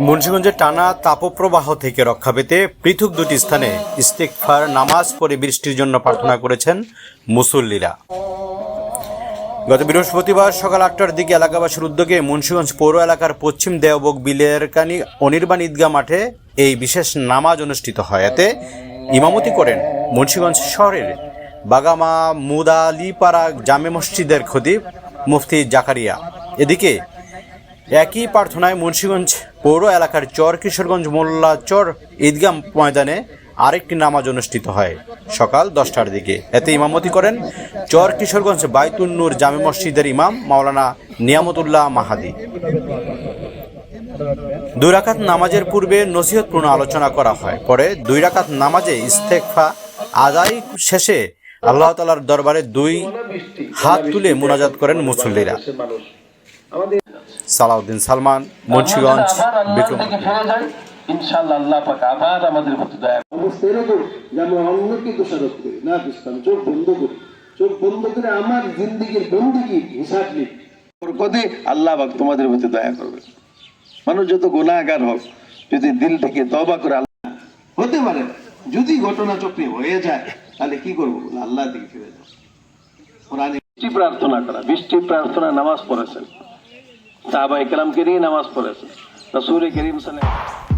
মুন্সিগঞ্জে টানা তাপপ্রবাহ থেকে রক্ষা পেতে পৃথক দুটি স্থানে ইস্তেকফার নামাজ পড়ে বৃষ্টির জন্য প্রার্থনা করেছেন মুসল্লিরা। গত বৃহস্পতিবার সকাল আটটার দিকে এলাকাবাসীর উদ্যোগে মুন্সিগঞ্জ পৌর এলাকার পশ্চিম দেওবক বিলের কানি অনির্বাণ ঈদগাহ মাঠে এই বিশেষ নামাজ অনুষ্ঠিত হয়। এতে ইমামতি করেন মুন্সিগঞ্জ শহরের বাগামা মুদালিপাড়া জামে মসজিদের খতিব মুফতি জাকারিয়া। এদিকে একই প্রার্থনায় মুন্সিগঞ্জ পৌর এলাকার চর কিশোরগঞ্জ মোল্লা চর ঈদগাম ময়দানে আরেকটি নামাজ অনুষ্ঠিত হয়। সকাল দশটার দিকে। এতে ইমামতি করেন চর কিশোরগঞ্জ বাইতুন্নুর জামে মসজিদের ইমাম মাওলানা নিয়ামতুল্লাহ মাহাদি। দুই রাকাত নামাজের পূর্বে নসিহতপূর্ণ আলোচনা করা হয়। পরে দুই রাকাত নামাজে ইস্তেকফা আদায় শেষে আল্লাহ তালার দরবারে দুই হাত তুলে মোনাজাত করেন মুসল্লিরা। সালাউদ্দিন সালমান মুন্সিগঞ্জ বিক্রমপুর ইনশাল্লাহ আল্লাহ পাক আবার আমাদের প্রতি দয়া অবস্থা এরকম যে আমরা অন্যকে দোষারোপ করি না বুঝতাম চোখ বন্ধ করি চোখ বন্ধ করে আমার জিন্দিগির বন্দিগির হিসাব নিই বরকতে আল্লাহ পাক তোমাদের প্রতি দয়া করবে মানুষ যত গুণাগার হোক যদি দিল থেকে তবা করে আল্লাহ হতে পারে যদি ঘটনা চক্রে হয়ে যায় তাহলে কি করব? আল্লাহ দিকে ফিরে যাও। কোরআনে বৃষ্টি প্রার্থনা করা বৃষ্টি প্রার্থনা নামাজ পড়েছেন। সাহাবা ইকরামকে নিয়ে নামাজ পড়েছে। রাসূল করিম সাল্লাল্লাহু